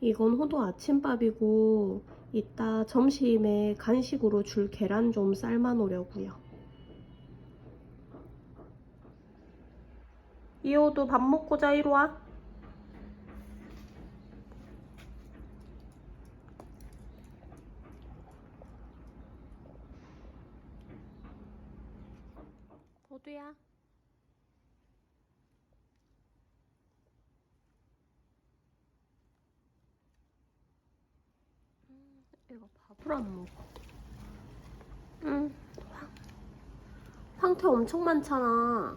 이건 호두 아침밥이고 이따 점심에 간식으로 줄 계란 좀 삶아 놓으려고요. 이 호두 밥 먹고 자 이리 와. 호두야. 이거 밥을 안 먹어. 응. 황- 황태 엄청 많잖아.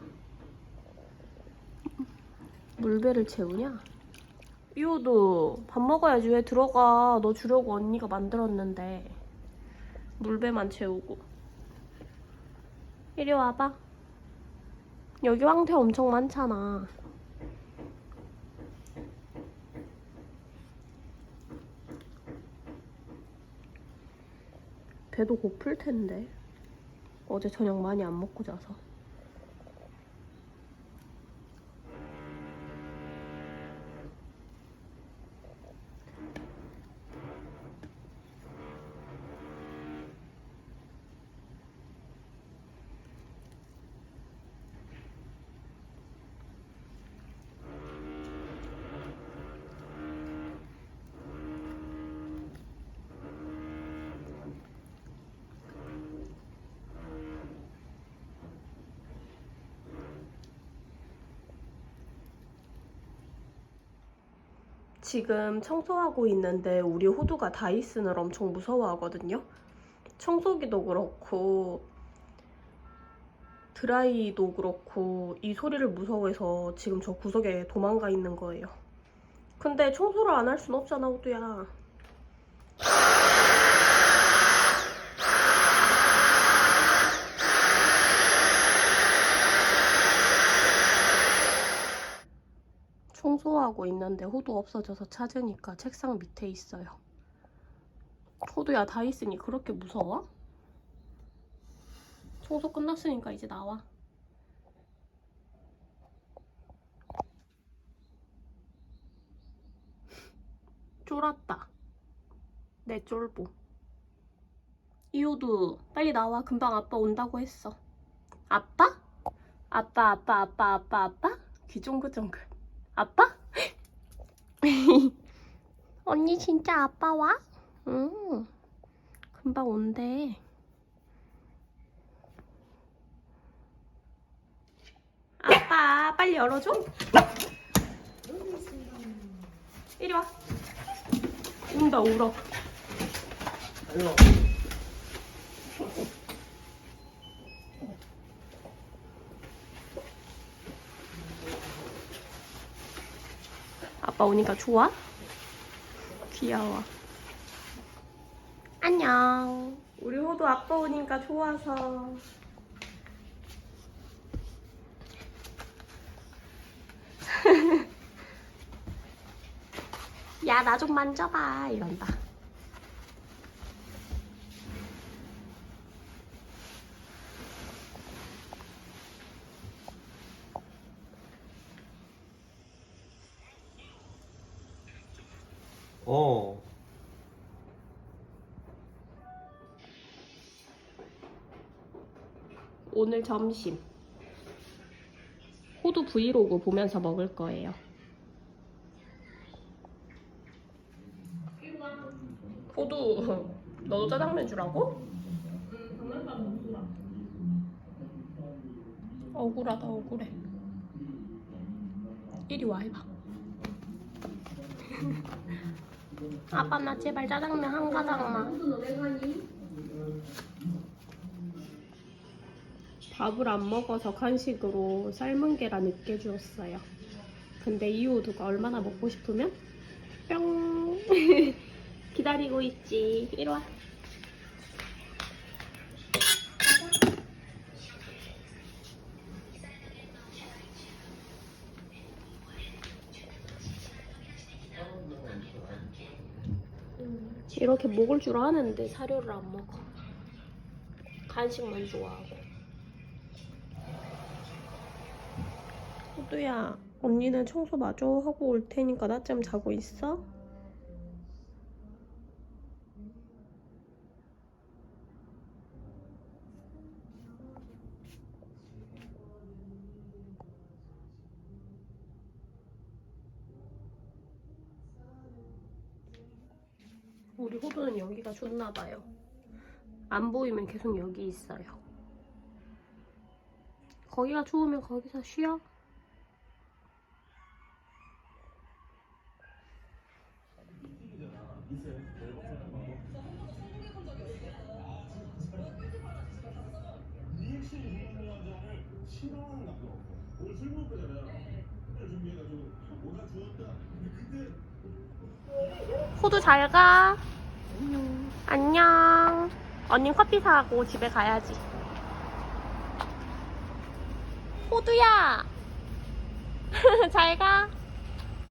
물배를 채우냐? 이호도 밥 먹어야지 왜 들어가? 너 주려고 언니가 만들었는데 물배만 채우고. 이리 와봐. 여기 황태 엄청 많잖아. 배도 고플 텐데. 어제 저녁 많이 안 먹고 자서. 지금 청소하고 있는데 우리 호두가 다이슨을 엄청 무서워하거든요. 청소기도 그렇고 드라이도 그렇고 이 소리를 무서워해서 지금 저 구석에 도망가 있는 거예요. 근데 청소를 안 할 순 없잖아, 호두야. 청소하고 있는데 호두 없어져서 찾으니까 책상 밑에 있어요. 호두야 다이슨이 그렇게 무서워? 청소 끝났으니까 이제 나와. 쫄았다. 내 쫄보. 이호두 빨리 나와. 금방 아빠 온다고 했어. 아빠? 아빠 아빠 아빠 아빠 아빠? 귀쫑긋쫑긋. 아빠? 언니 진짜 아빠 와? 응. 금방 온대. 아빠 빨리 열어줘. 이리 와. 운다 울어. 아빠 오니까 좋아? 귀여워. 안녕. 우리 호도 아빠 오니까 좋아서. 야, 나 좀 만져봐. 이런다. 어. 오늘 점심. 호두 브이로그 보면서 먹을 거예요. 호두, 너도 짜장면 주라고? 억울하다, 억울해. 이리 와, 해봐. 아빠, 나 제발 짜장면 한 가닥만. 밥을 안 먹어서 간식으로 삶은 계란 으깨 주었어요. 근데 이 호두가 얼마나 먹고 싶으면 뿅 기다리고 있지. 이리 와. 이렇게 먹을 줄 아는데 사료를 안 먹어. 간식만 좋아하고. 호두야, 언니는 청소 마저 하고 올 테니까 낮잠 자고 있어? 우리 호두는 여기가 좋나 봐요. 안 보이면 계속 여기 있어요. 거기가 좋으면 거기서 쉬어. 싫어하는 없어. 오늘 술 거잖아요. 술 준비해가지고 뭐가 주었다. 근데 그때 호두 잘 가. 안녕. 언니 커피 사고 집에 가야지. 호두야. 잘 가.